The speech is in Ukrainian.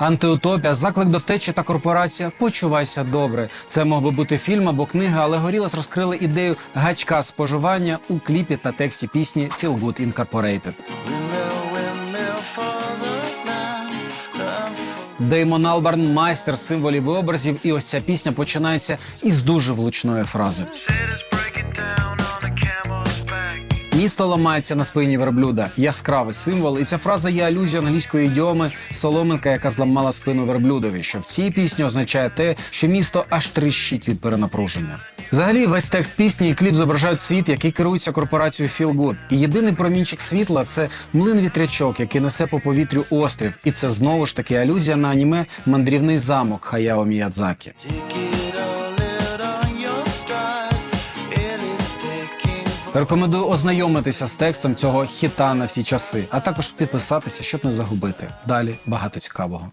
Антиутопія, заклик до втечі та корпорація Почувайся добре. Це мог би бути фільм або книга, але Горілас розкрили ідею гачка споживання у кліпі та тексті пісні Feel Good Incorporated. Деймон Албарн майстер символів і образів, і ось ця пісня починається із дуже влучної фрази. Місто ламається на спині верблюда. Яскравий символ, і ця фраза є алюзією англійської ідіоми Соломинка, яка зламала спину верблюдові. Що в цій пісні означає те, що місто аж тріщить від перенапруження. Взагалі, весь текст пісні і кліп зображають світ, який керується корпорацією Feel Good. І єдиний промінчик світла це млин вітрячок, який несе по повітрю острів. І це знову ж таки алюзія на аніме Мандрівний замок Хаяо Міядзакі. Рекомендую ознайомитися з текстом цього хіта на всі часи, а також підписатися, щоб не загубити. Далі багато цікавого.